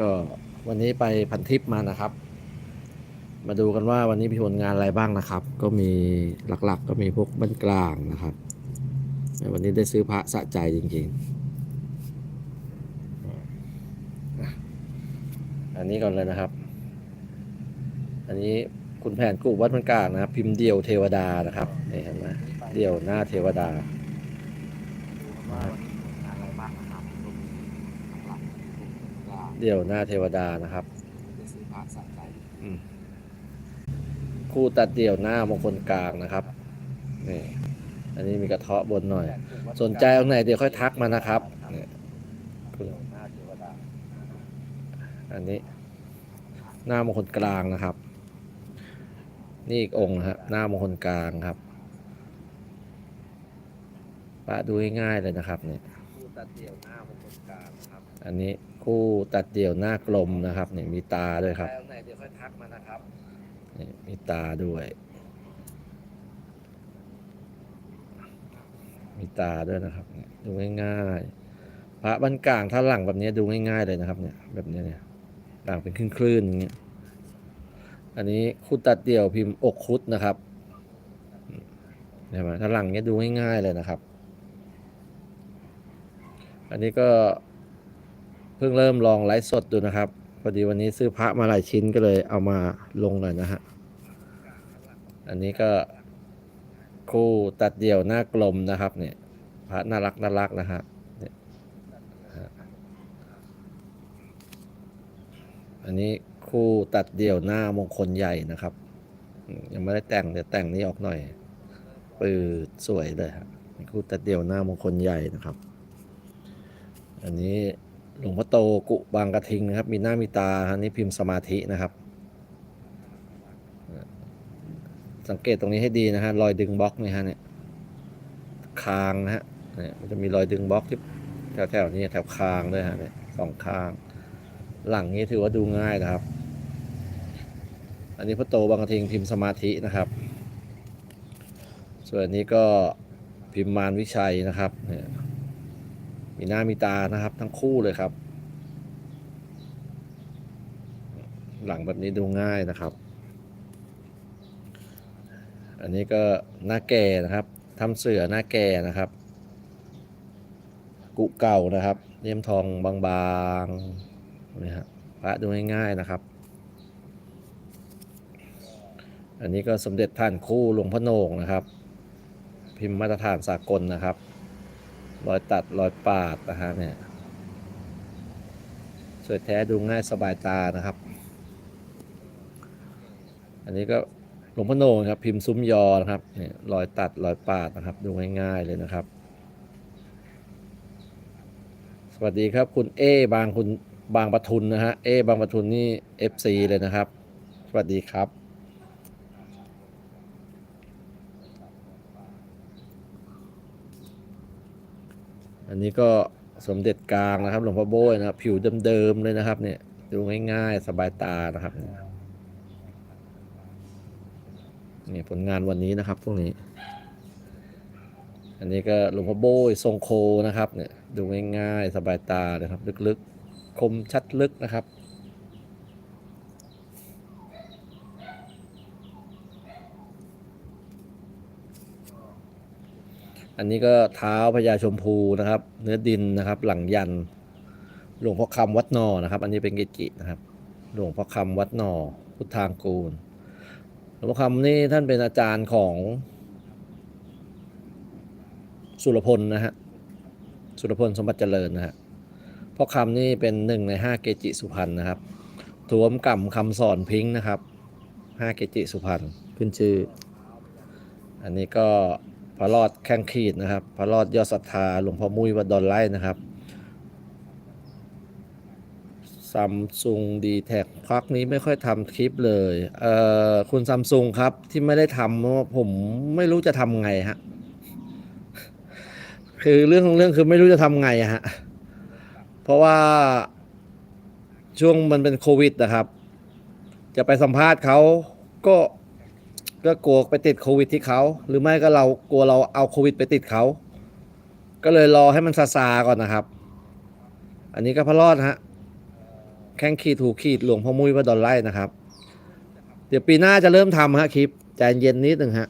ก็วันนี้ไปพันทิปมานะครับ มาดูกันว่าวันนี้มีผลงานอะไรบ้างนะครับ ก็มีหลักๆก็มีพวกบ้านกลางนะครับ วันนี้ได้ซื้อพระสะใจจริงๆ อันนี้ก่อนเลยนะครับ อันนี้คุณแผนกุวัดมันกลางนะครับ พิมพ์เดียวเทวดานะครับนี่เห็นไหมเดียวหน้าเทวดา เดี่ยวหน้าเทวดานะครับอืมคู่ตัดเดี่ยวหน้ามงคลกลางนะครับนี่อันนี้มีกระเทาะบนหน่อย สนใจเอาไหนเดี๋ยวค่อยทักมานะครับนี่คุณอันนี้ หน้ามงคลกลางนะครับ นี่อีกองค์นะฮะหน้ามงคลกลางครับปะดูง่ายๆเลยนะครับเนี่ยคู่ตัดเดี่ยวหน้ามงคลกลางครับอันนี้ คู่ตัดเดี่ยวหน้ากลมนะครับนี่มีตาด้วยครับไหนเดี๋ยวค่อยทักมานะครับนี่มีตาด้วย มีตาด้วยนะครับเนี่ยดูง่ายๆพระบ้านกลางถ้าหลังแบบนี้ดูง่ายๆเลยนะครับเนี่ยแบบนี้เนี่ยหลังเป็นคลื่นๆอย่างเงี้ยอันนี้คุดตัดเดี่ยวพิมพ์อกคุดนะครับเห็นไหมถ้าหลังเนี้ยดูง่ายๆเลยนะครับ อันนี้ก็ เพิ่งเริ่มลองไลฟ์สดดูนะครับพอดีวันนี้ซื้อพระมาหลายชิ้นก็เลยเอามาลงหน่อยนะฮะ อันนี้ก็คู่ตัดเดี่ยวหน้ากลมนะครับ เนี่ย พระน่ารักน่ารักนะฮะอันนี้คู่ตัดเดี่ยวหน้ามงคลใหญ่นะครับ ยังไม่ได้แต่งเดี๋ยวแต่งนี้ออกหน่อยปืดสวยเลยครับคู่ตัดเดี่ยวหน้ามงคลใหญ่นะครับ อันนี้ หลวงพ่อโตกุบางกระทิงนะครับ มีหน้ามีตาอันนี้พิมพ์สมาธินะครับ สังเกตตรงนี้ให้ดีนะฮะรอยดึงบล็อกนี่ฮะเนี่ยคางนะฮะเนี่ยมันจะมีรอยดึงบล็อกที่แถวๆนี้แถวคางด้วยฮะเนี่ยสองข้าง หลังนี้ถือว่าดูง่ายนะครับ อันนี้พ่อโตบางกระทิงพิมพ์สมาธินะครับ ส่วนนนี้ก็พิมพ์มารวิชัยนะครับเนี่ย มีหน้ามีตานะครับ ทั้งคู่เลยครับ หลังแบบนี้ดูง่ายนะครับ อันนี้ก็หน้าแก่นะครับทำเสือหน้าแก่นะครับ กุเก่านะครับเลี่ยมทองบางๆนี่ฮะพระดูง่ายๆนะครับ อันนี้ก็สมเด็จท่านคู่หลวงพ่อโหนงนะครับ พิมพ์มาตรฐานสากลนะครับ รอยตัดรอยปาดนะฮะเนี่ยสวยแท้ดูง่ายสบายตานะครับ อันนี้ก็หลวงพ่อโนครับพิมพ์ซุ้มยอนะครับเนี่ยรอยตัดรอยปาดนะครับ ดูง่ายๆเลยนะครับ สวัสดีครับคุณเอบางคุณบางปทุนนะฮะเอบางปทุนนี่ FC เลยนะครับ สวัสดีครับ อันนี้ก็สมเด็จกลางนะครับหลวงพ่อโบยนะครับ ผิวเดิมๆเลยนะครับ เนี่ยดูง่ายๆ สบายตานะครับนี่ผลงานวันนี้นะครับพวกนี้ อันนี้ก็หลวงพ่อโบยทรงโคนะครับเนี่ยดูง่ายๆ สบายตาเลยครับ ลึกๆ คมชัดลึกนะครับ อันนี้ก็เท้าพญาชมพูนะครับ เนื้อดินนะครับ หลังยัน หลวงพ่อคำวัดนอนะครับ อันนี้เป็นเกจินะครับ หลวงพ่อคำวัดนอพุทธางกูล หลวงพ่อคำนี่ท่านเป็นอาจารย์ของ สุรพลนะฮะสุรพลสมบัติเจริญนะฮะพ่อคำนี่เป็นหนึ่งในห้าเกจิสุพรรณนะครับทวมกำคำสอนพิงค์นะครับห้าเกจิสุพรรณขึ้นชื่อ อันนี้ก็ พระรอดแข้งขีดนะครับ พระรอดยอดศรัทธาหลวงพ่อมุ้ยวัดดอนไร่นะครับซัมซุงดีแท็กพักนี้ไม่ค่อยทำคลิปเลยเอ่อคุณซัมซุงครับที่ไม่ได้ทำเพราะผมไม่รู้จะทำไงฮะคือเรื่องของเรื่องคือไม่รู้จะทำไงฮะเพราะว่าช่วงมันเป็นโควิดนะครับ จะไปสัมภาษณ์เขาก็ ก็กลัวไปติดโควิดที่เขา หรือไม่ก็เรากลัวเราเอาโควิดไปติดเขา ก็เลยรอให้มันซาซาก่อนนะครับ อันนี้ก็พระรอดฮะแข้งขีดถูกขีดหลวงพ่อมุ้ยวัดดอนไร่นะครับ เดี๋ยวปีหน้าจะเริ่มทำฮะคลิปใจเย็นนิดหนึ่งฮะ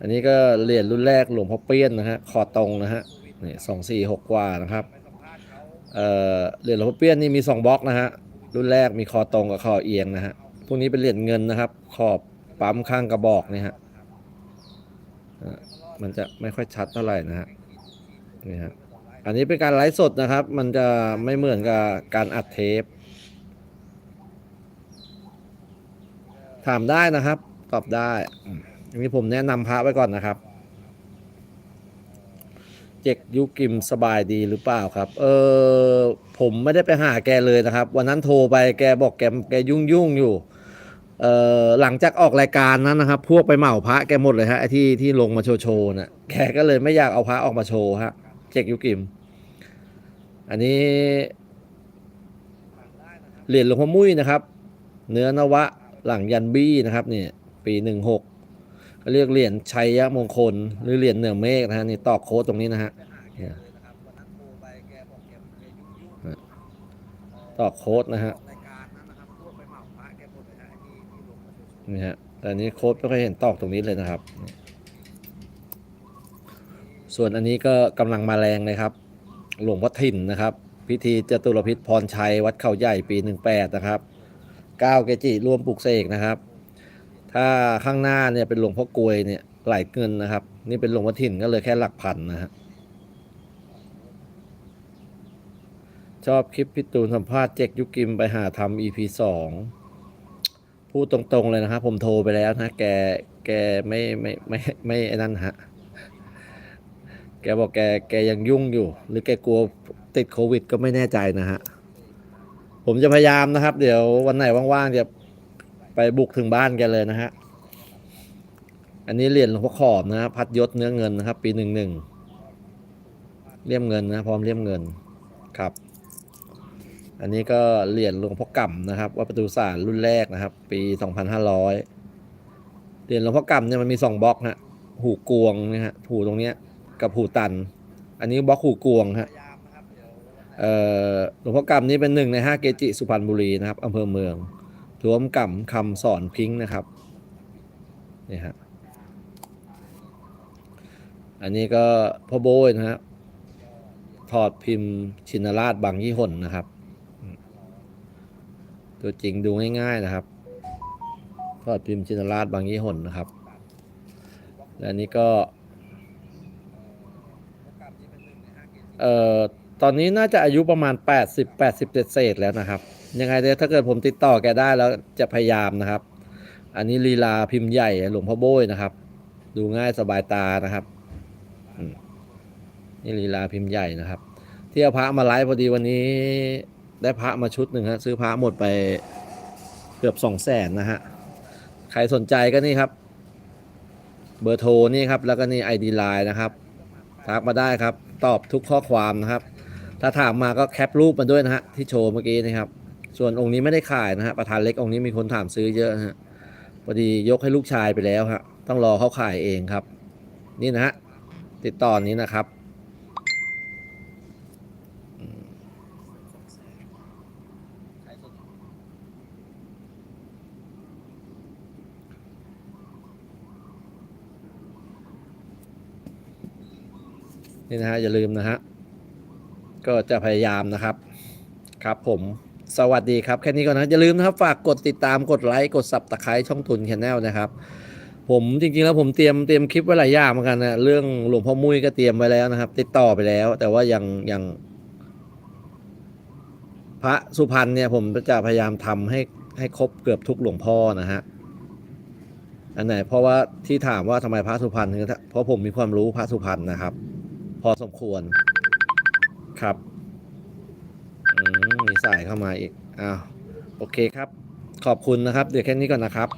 อันนี้ก็เหรียญรุ่นแรกหลวงพ่อเปี้ยนนะฮะคอตรงนะฮะนี่สองสี่หกกว่านะครับเอ่อเหรียญหลวงพ่อเปี้ยนนี่มีสองบล็อกนะฮะรุ่นแรกมีคอตรงกับคอเอียงนะฮะ พวกนี้เป็นเหรียญเงินนะครับ ขอบปั๊มข้างกระบอกนี่ฮะมันจะไม่ค่อยชัดเท่าไหร่นะฮะนี่ฮะอันนี้เป็นการไลฟ์สดนะครับ มันจะไม่เหมือนกับการอัดเทป ถามได้นะครับ ตอบได้อันนี้ผมแนะนำพระไว้ก่อนนะครับ เจกยุกิมสบายดีหรือเปล่าครับ เออผมไม่ได้ไปหาแกเลยนะครับ วันนั้นโทรไปแกบอกแกแกยุ่งยุ่งอยู่ เออหลังจากออกรายการนั้นนะครับ พวกไปเหมาพระแกหมดเลยฮะไอ้ที่ที่ลงมาโชว์โชว์น่ะแกก็เลยไม่อยากเอาพระออกมาโชว์ฮะเจกยุกิม อันนี้เหรียญหลวงพ่อมุ้ยนะครับ เนื้อนวะหลังยันบี้นะครับเนี่ยปีหนึ่งหกเขาเรียกเหรียญชัยมงคล หรือเหรียญเหนือเมฆนะฮะนี่ตอกโค้ดตรงนี้นะฮะตอกโค้ดนะฮะ นี่ฮะแต่นนี้โค้ดไม่ค่อยเห็นตอกตรงนี้เลยนะครับ ส่วนอันนี้ก็กำลังมาแรงเลยครับ หลวงพ่อถิ่นนะครับ พิธีจตุรพิษพรชัยวัดเขาใหญ่ปี18นะครับก้าวเกจิร่วมปลุกเสกนะครับ ถ้าข้างหน้าเนี่ยเป็นหลวงพ่อกลวยเนี่ยหลายเงินนะครับ นี่เป็นหลวงพ่อถิ่นก็เลยแค่หลักพันนะฮะชอบคลิปพี่ตูนสัมภาษณ์เจกยุกิมไปหาทำ EP สอง พูดตรงๆเลยนะครับ ผมโทรไปแล้วนะแกแกไม่ไม่ไม่ไม่ไอ้นั่นฮะแกบอกแกแกยังยุ่งอยู่ หรือแกกลัวติดโควิด ก็ไม่แน่ใจนะฮะผมจะพยายามนะครับ เดี๋ยววันไหนว่างๆจะไปบุกถึงบ้านแกเลยนะฮะอันนี้เหรียญหลวงพ่อขอบนะพัดยศเนื้อเงินนะครับ ปีหนึ่งหนึ่งเลี่ยมเงินนะ พร้อมเลี่ยมเงินครับ อันนี้ก็เหรียญหลวงพ่อกำนะครับวัดประตูสารรุ่นแรกนะครับ ปีสองพันห้าร้อยเหรียญหลวงพ่อกำเนี่ยมันมีสองบล็อกฮะหูกวงนะฮะหูตรงเนี้ยกับหูตัน อันนี้บล็อกหูกวงฮะเอ่อหลวงพ่อกำนี้เป็นหนึ่งในห้าเกจิสุพรรณบุรีนะครับอำเภอเมืองรวมกำคำสอนพิงค์นะครับนี่ฮะอันนี้ก็พ่อโบยนะฮะถอดพิมพ์ชินราชบางยี่หนนะครับ ตัวจริงดูง่ายๆนะครับถอดพิมพ์ชินราชบางยี่หนนะครับ และนี้ก็ เอ่อ ตอนนี้น่าจะอายุประมาณ 80 80เศษแล้วนะครับ ยังไงเดี๋ยวถ้าเกิดผมติดต่อแกได้แล้วจะพยายามนะครับ อันนี้ลีลาพิมพ์ใหญ่หลวงพ่อโบยนะครับ ดูง่ายสบายตานะครับนี่ลีลาพิมพ์ใหญ่นะครับ ที่เอาพระมาไลฟ์พอดีวันนี้ ได้พระมาชุดหนึ่งฮะซื้อพระหมดไปเกือบสองแสนนะฮะ ใครสนใจก็นี่ครับ เบอร์โทรนี่ครับ แล้วก็นี่ไอดีไลน์นะครับทักมาได้ครับ ตอบทุกข้อความนะครับ ถ้าถามมาก็แคปรูปมาด้วยนะฮะที่โชว์เมื่อกี้นะครับ ส่วนองค์นี้ไม่ได้ขายนะฮะประธานเล็กองค์นี้มีคนถามซื้อเยอะนะฮะพอดียกให้ลูกชายไปแล้วฮะต้องรอเขาขายเองครับ นี่นะฮะติดต่อนี้นะครับ นี่นะฮะอย่าลืมนะฮะก็จะพยายามนะครับครับผมสวัสดีครับ แค่นี้ก่อนนะอย่าลืมนะครับ ฝากกดติดตามกดไลค์กดซับตะไคร้ช่องทุนแชนแนลนะครับ ผมจริงๆแล้วผมเตรียมเตรียมคลิปไว้หลายอย่างเหมือนกันนะเรื่องหลวงพ่อมุ้ยก็เตรียมไว้แล้วนะครับ ติดต่อไปแล้ว แต่ว่ายังยัง พระสุพรรณเนี่ยผมจะพยายามทำให้ให้ครบเกือบทุกหลวงพ่อนะฮะอันไหนเพราะว่าที่ถามว่าทำไมพระสุพรรณเพราะผมมีความรู้พระสุพรรณนะครับ พอสมควร ครับมมีสายเข้ามาอีกอ้าวโอเคครับ ขอบคุณนะครับ เดี๋ยวแค่นี้ก่อนนะครับ